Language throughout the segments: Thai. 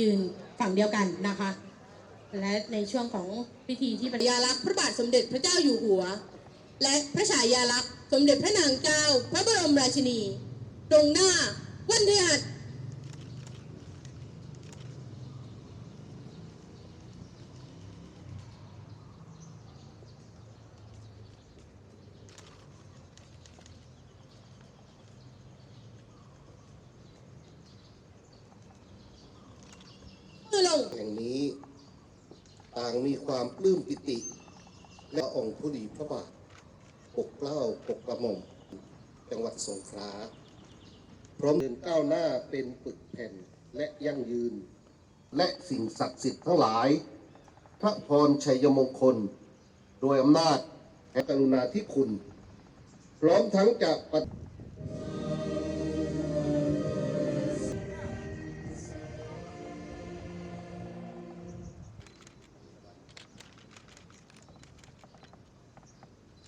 ยืนฝั่งเดียวกันนะคะ และในช่วงของพิธีที่ฉายาลักษณ์พระบาทสมเด็จพระเจ้าอยู่หัว และพระฉายาลักษณ์สมเด็จพระนางเจ้า พระบรมราชินี ตรงหน้าวันพฤหัสมือล แห่งนี้ ต่างมีความปลื้มปิติ และองค์ผู้ดีพระบาทปกเกล้าปกกระหม่อมจังหวัดสงขลาพร้อมเดินก้าวหน้าเป็นปึกแผ่นและยั่งยืน และสิ่งศักดิ์สิทธิ์ทั้งหลาย พระพรชัยมงคล โดยอำนาจแห่งกรุณาธิคุณ พร้อมทั้งจะปฏิ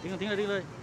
ทิ้งเลยทิ้